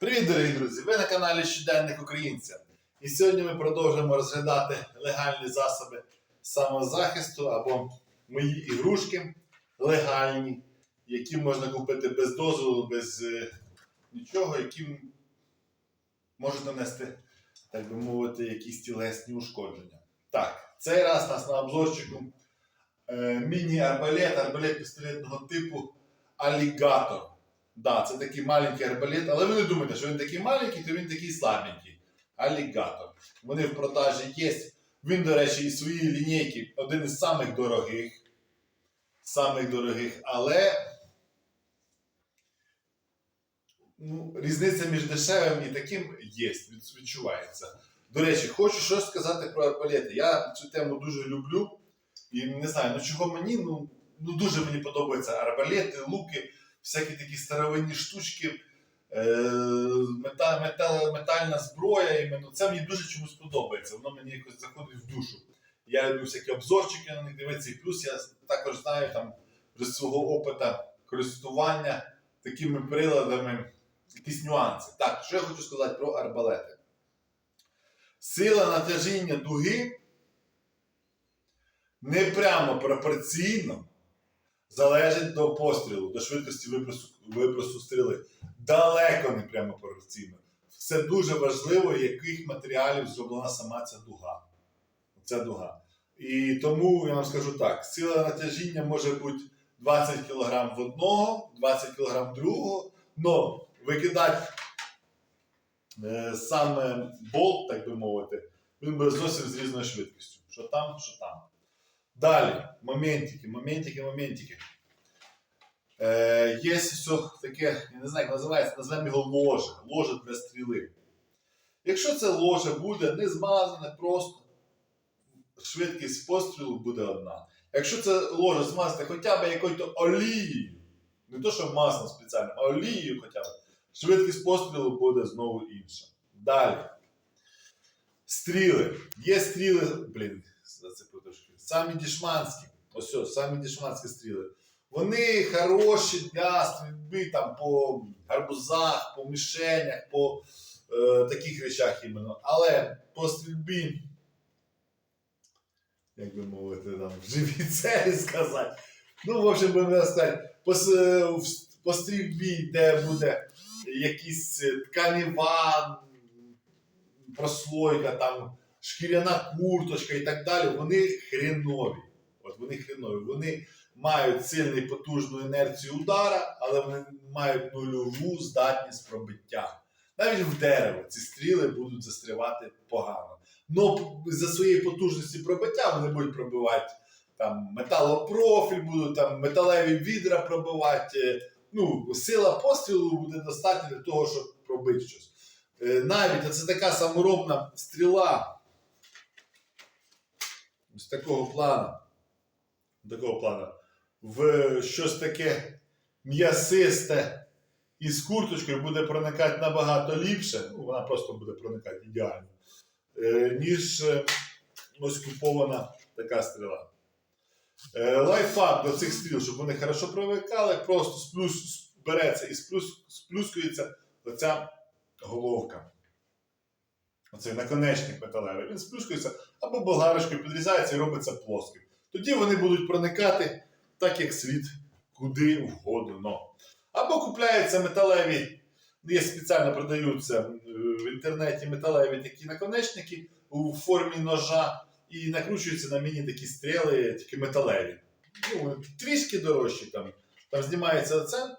Привіт, дорогі друзі! Ви на каналі Щоденник Українця. І сьогодні ми продовжуємо розглядати легальні засоби самозахисту або мої ігрушки легальні, які можна купити без дозволу, без е, нічого, які можуть нанести, так би мовити, якісь тілесні ушкодження. Так, цей раз нас на обзорчику е, міні-арбалет, арбалет пістолетного типу Алігатор. Да, це такий маленький арбалет, але ви не думайте, що він такий маленький, то він такий слабенький. Алігатор. Вони в продажі є. Він, до речі, із своєї лінійки один із самих дорогих. Самих дорогих, але ну, різниця між дешевим і таким є, від- відчувається. До речі, хочу щось сказати про арбалети. Я цю тему дуже люблю. І не знаю, ну чого мені, ну, ну дуже мені подобаються арбалети, луки всякі такі старовинні штучки, е, мета, мета, метальна зброя. Іменно. Це мені дуже чомусь подобається. Воно мені якось заходить в душу. Я люблю всякі обзорчики на них дивитися, і плюс я також знаю там з свого опита користування такими приладами, якісь нюанси. Так, що я хочу сказати про арбалети. Сила натяжіння дуги не прямо пропорційно залежить до пострілу, до швидкості випросу, випросу стріли. Далеко не прямо пропорційно. Це дуже важливо, яких матеріалів зроблена сама ця дуга. Ця дуга. І тому я вам скажу так: сила натяжіння може бути 20 кг в одного, 20 кг другого, але викидати е, саме болт, так би мовити, він буде зовсім з різною швидкістю. Що там, що там. Далі, моментики, моментики, моментики. Е, є все таке, я не знаю, як називається, називаємо його ложе, ложе для стріли. Якщо це ложе буде не змазане, просто швидкість пострілу буде одна. Якщо це ложе змазати хоча б якою-то олією, не то, що маслом спеціально, а олією хоча б, швидкість пострілу буде знову інша. Далі. Стріли. Є стріли, блін, зацепив трошки. Самі дішманські. Ось, ось самі дішманські стріли. Вони хороші для стрільби там, по гарбузах, по мішенях, по е, таких речах іменно. Але по стрільбі, як би мовити, там, в живій целі сказати. Ну, в общем, будемо сказати, по, по стрільбі, де буде якісь е, прослойка, там, шкіряна курточка і так далі, вони хренові. От вони хренові. Вони мають сильну і потужну інерцію удара, але вони мають нульову здатність пробиття. Навіть в дерево ці стріли будуть застрівати погано. Но за своєї потужності пробиття вони будуть пробивати там металопрофіль, будуть там металеві відра пробивати. Ну, сила пострілу буде достатньо для того, щоб пробити щось. Е, Навіть це така саморобна стріла. З такого плану. Такого плану. В щось таке м'ясисте із курточкою буде проникати набагато ліпше. Ну, вона просто буде проникати ідеально. е, Ніж е, ось купована така стріла. Е, Лайфхак до цих стріл, щоб вони хорошо привикали, просто сплюс, береться і сплюс, сплюскується оця головка. Оцей наконечник металевий. Він сплюскується або болгарочкою підрізається і робиться плоским. Тоді вони будуть проникати так, як слід, куди вгодно. Або купляються металеві, є спеціально продаються е, в інтернеті металеві такі наконечники у формі ножа і накручуються на міні такі стріли, тільки металеві. Ну, трішки дорожчі там. Там знімається оце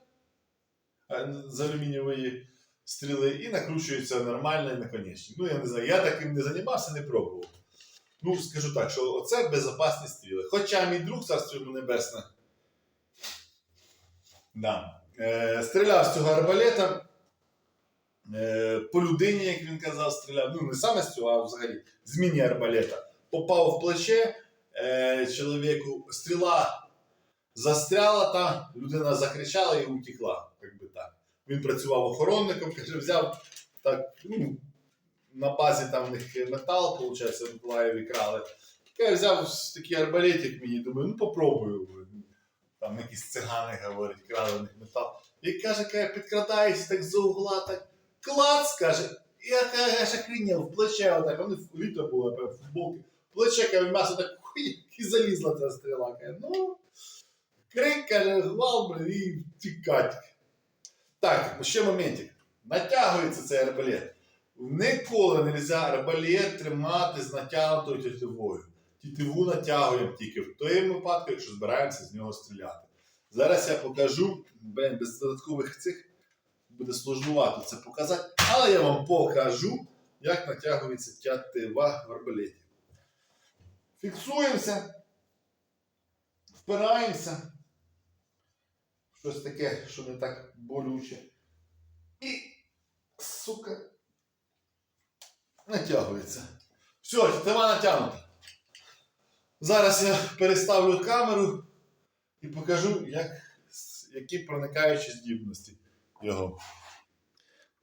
е, з алюмінієвої стріли і накручується нормальний наконечник. Ну, я не знаю, я таким не займався, не пробував. Ну, скажу так, що оце безпечні стріли. Хоча мій друг, царство йому небесне, да, е, стріляв з цього арбалета. Е, по людині, як він казав, стріляв. Ну, не саме з цього, а взагалі з міні-арбалета. Попав в плече е, чоловіку, стріла застряла, та людина закричала і утекла. Як би так. Він працював охоронником, каже, взяв так, ну, на базі там в них метал, виходить, в Миколаєві крали. Я взяв такий арбалетик мені, думаю, ну попробую. Там якісь цигани говорять, крали в них метал. І каже, каже, підкрадаєшся так з угла, так клац, каже, я каже, аж в плече отак, вони літо було, напевно, футболки. В плече, каже, м'ясо так хуй, і залізла ця стріла. Каже, ну, крик, каже, гвал, блін, і тікать. Так, ще моментик. Натягується цей арбалет. Ніколи не можна арбалет тримати з натягнутою тітивою. Тітиву натягуємо тільки в тому випадку, якщо збираємося з нього стріляти. Зараз я покажу, блін, без додаткових цих буде сложнувато це показати, але я вам покажу, як натягується тятива в арбалеті. Фіксуємося, впираємося. Щось таке, що не так болюче. І, сука, натягується. Все, тетива натягнута. Зараз я переставлю камеру і покажу, як, які проникаючі здібності його.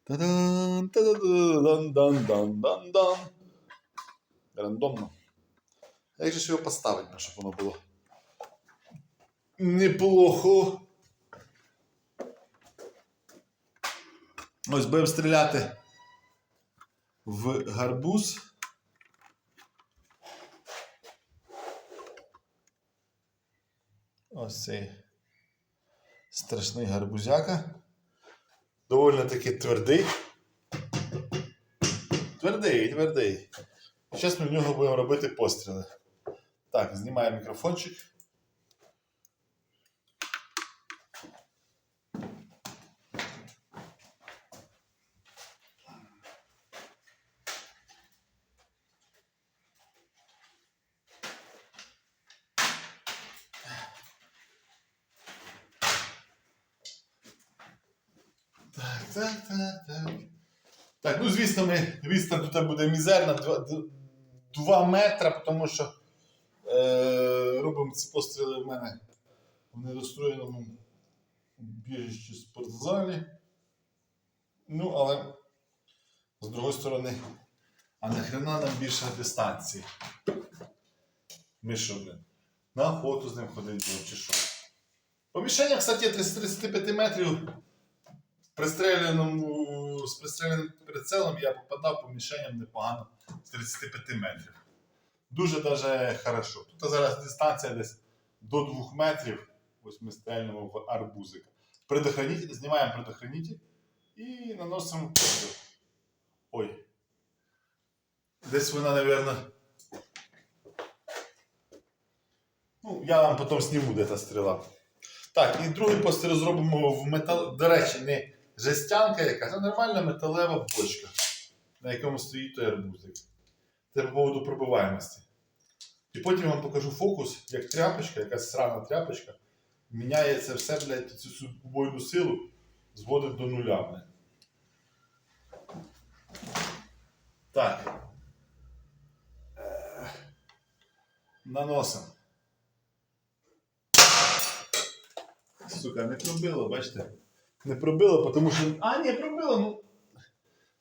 Та-дан, та-да-дан-дан-дан-дан-дан. Рандомно. Як же ж його поставити, щоб воно було неплохо. Ось будемо стріляти в гарбуз. Ось цей страшний гарбузяка. Довольно таки твердий. Твердий, твердий. Зараз ми в нього будемо робити постріли. Так, знімаємо мікрофончик. Так, так, так, ну звісно, ми, відстань тут буде мізерна 2 метри, тому що е, робимо ці постріли в мене в недостроєному біжищі спортзалі. Ну, але з другої сторони, а нахрена нам більша дистанція? Ми що, блин, на охоту з ним будемо чи що? Поміщення, кстати, 35 метрів пристреляному, з пристреляним прицелом я попадав по мішеням непогано з 35 метрів. Дуже даже хорошо. Тут зараз дистанція десь до 2 метрів. Ось ми стрельнемо в арбузик. Предохранитель, знімаємо предохранитель і наносимо. Ой. Десь вона, мабуть. Ну, я вам потім зніму, де та стріла. Так, і другий постріл зробимо в метал. До речі, не жестянка якась, а нормальна металева бочка, на якому стоїть той арбузик. Це по поводу пробиваємості. І потім я вам покажу фокус, як тряпочка, якась срана тряпочка, міняє це все, блядь, цю убойну силу, зводить до нуля. Блядь. Так. Е, Наносимо. Сука, не пробило, бачите? Не пробило, тому що. А, ні, пробило, ну.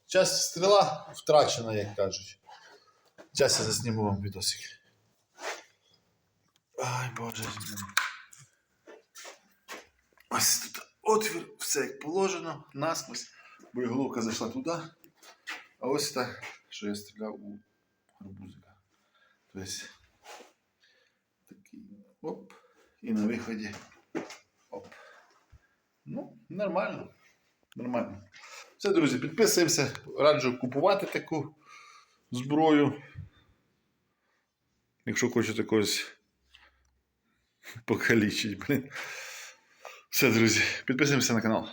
Час стріла втрачена, як кажуть. Зараз я засніму вам відосик. Ай, боже. Ось тут отвір, все як положено, насквозь. Боєголовка зайшла туди. А ось так, що я стріляв у гарбузика. Тобто такий оп. І на виході. Ну, нормально. Нормально. Все, друзі, підписуємося. Раджу купувати таку зброю. Якщо хочете когось покалічити, блін. Все, друзі, підписуємося на канал.